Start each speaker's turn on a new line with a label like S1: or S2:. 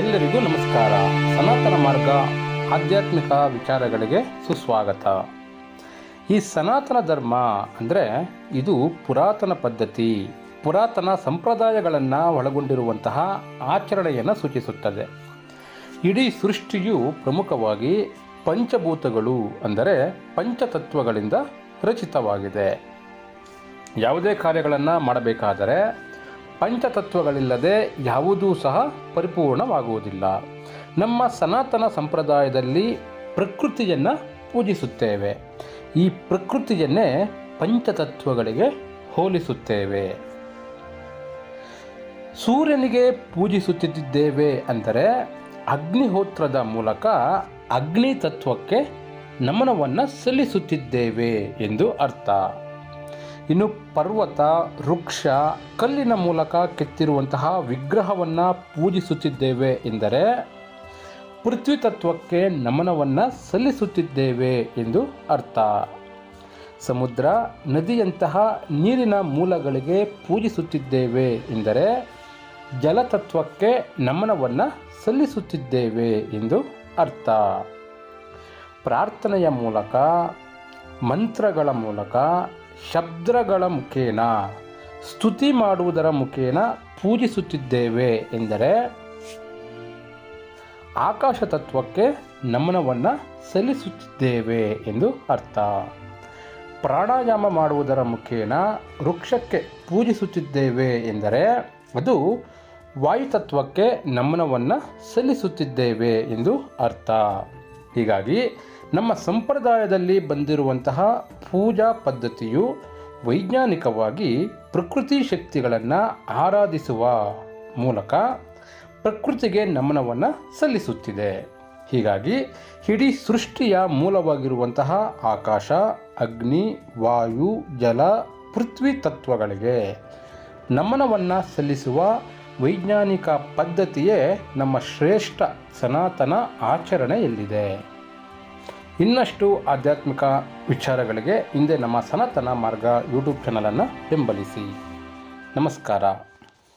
S1: ಎಲ್ಲರಿಗೂ ನಮಸ್ಕಾರ. ಸನಾತನ ಮಾರ್ಗ ಆಧ್ಯಾತ್ಮಿಕ ವಿಚಾರಗಳಿಗೆ ಸುಸ್ವಾಗತ. ಈ ಸನಾತನ ಧರ್ಮ ಅಂದರೆ ಇದು ಪುರಾತನ ಪದ್ಧತಿ. ಪುರಾತನ ಸಂಪ್ರದಾಯಗಳನ್ನು ಒಳಗೊಂಡಿರುವಂತಹ ಆಚರಣೆಯನ್ನು ಸೂಚಿಸುತ್ತದೆ. ಇಡೀ ಸೃಷ್ಟಿಯು ಪ್ರಮುಖವಾಗಿ ಪಂಚಭೂತಗಳು ಅಂದರೆ ಪಂಚತತ್ವಗಳಿಂದ ರಚಿತವಾಗಿದೆ. ಯಾವುದೇ ಕಾರ್ಯಗಳನ್ನು ಮಾಡಬೇಕಾದರೆ ಪಂಚತತ್ವಗಳಿಲ್ಲದೆ ಯಾವುದೂ ಸಹ ಪರಿಪೂರ್ಣವಾಗುವುದಿಲ್ಲ. ನಮ್ಮ ಸನಾತನ ಸಂಪ್ರದಾಯದಲ್ಲಿ ಪ್ರಕೃತಿಯನ್ನು ಪೂಜಿಸುತ್ತೇವೆ. ಈ ಪ್ರಕೃತಿಯನ್ನೇ ಪಂಚತತ್ವಗಳಿಗೆ ಹೋಲಿಸುತ್ತೇವೆ. ಸೂರ್ಯನಿಗೆ ಪೂಜಿಸುತ್ತಿದ್ದೇವೆ ಅಂದರೆ ಅಗ್ನಿಹೋತ್ರದ ಮೂಲಕ ಅಗ್ನಿ ತತ್ವಕ್ಕೆ ನಮನವನ್ನು ಸಲ್ಲಿಸುತ್ತಿದ್ದೇವೆ ಎಂದು ಅರ್ಥ. ಇನ್ನು ಪರ್ವತ, ವೃಕ್ಷ, ಕಲ್ಲಿನ ಮೂಲಕ ಕೆತ್ತಿರುವಂತಹ ವಿಗ್ರಹವನ್ನು ಪೂಜಿಸುತ್ತಿದ್ದೇವೆ ಎಂದರೆ ಪೃಥ್ವಿ ತತ್ವಕ್ಕೆ ನಮನವನ್ನು ಸಲ್ಲಿಸುತ್ತಿದ್ದೇವೆ ಎಂದು ಅರ್ಥ. ಸಮುದ್ರ ನದಿಯಂತಹ ನೀರಿನ ಮೂಲಗಳಿಗೆ ಪೂಜಿಸುತ್ತಿದ್ದೇವೆ ಎಂದರೆ ಜಲತತ್ವಕ್ಕೆ ನಮನವನ್ನು ಸಲ್ಲಿಸುತ್ತಿದ್ದೇವೆ ಎಂದು ಅರ್ಥ. ಪ್ರಾರ್ಥನೆಯ ಮೂಲಕ, ಮಂತ್ರಗಳ ಮೂಲಕ ಶಬ್ದಗಳ ಮುಖೇನ, ಸ್ತುತಿ ಮಾಡುವುದರ ಮುಖೇನ ಪೂಜಿಸುತ್ತಿದ್ದೇವೆ ಎಂದರೆ ಆಕಾಶ ತತ್ವಕ್ಕೆ ನಮನವನ್ನು ಸಲ್ಲಿಸುತ್ತಿದ್ದೇವೆ ಎಂದು ಅರ್ಥ. ಪ್ರಾಣಾಯಾಮ ಮಾಡುವುದರ ಮುಖೇನ ವೃಕ್ಷಕ್ಕೆ ಪೂಜಿಸುತ್ತಿದ್ದೇವೆ ಎಂದರೆ ಅದು ವಾಯುತತ್ವಕ್ಕೆ ನಮನವನ್ನು ಸಲ್ಲಿಸುತ್ತಿದ್ದೇವೆ ಎಂದು ಅರ್ಥ. ಹೀಗಾಗಿ ನಮ್ಮ ಸಂಪ್ರದಾಯದಲ್ಲಿ ಬಂದಿರುವಂತಹ ಪೂಜಾ ಪದ್ಧತಿಯು ವೈಜ್ಞಾನಿಕವಾಗಿ ಪ್ರಕೃತಿ ಶಕ್ತಿಗಳನ್ನು ಆರಾಧಿಸುವ ಮೂಲಕ ಪ್ರಕೃತಿಗೆ ನಮನವನ್ನು ಸಲ್ಲಿಸುತ್ತಿದೆ. ಹೀಗಾಗಿ ಇಡೀ ಸೃಷ್ಟಿಯ ಮೂಲವಾಗಿರುವಂತಹ ಆಕಾಶ, ಅಗ್ನಿ, ವಾಯು, ಜಲ, ಪೃಥ್ವಿ ತತ್ವಗಳಿಗೆ ನಮನವನ್ನು ಸಲ್ಲಿಸುವ ವೈಜ್ಞಾನಿಕ ಪದ್ಧತಿಯೇ ನಮ್ಮ ಶ್ರೇಷ್ಠ ಸನಾತನ ಆಚರಣೆಯಲ್ಲಿದೆ. ಇನ್ನಷ್ಟು ಆಧ್ಯಾತ್ಮಿಕ ವಿಚಾರಗಳಿಗೆ ಹಿಂದೆ ನಮ್ಮ ಸನಾತನ ಮಾರ್ಗ ಯೂಟ್ಯೂಬ್ ಚಾನಲನ್ನು ಬೆಂಬಲಿಸಿ. ನಮಸ್ಕಾರ.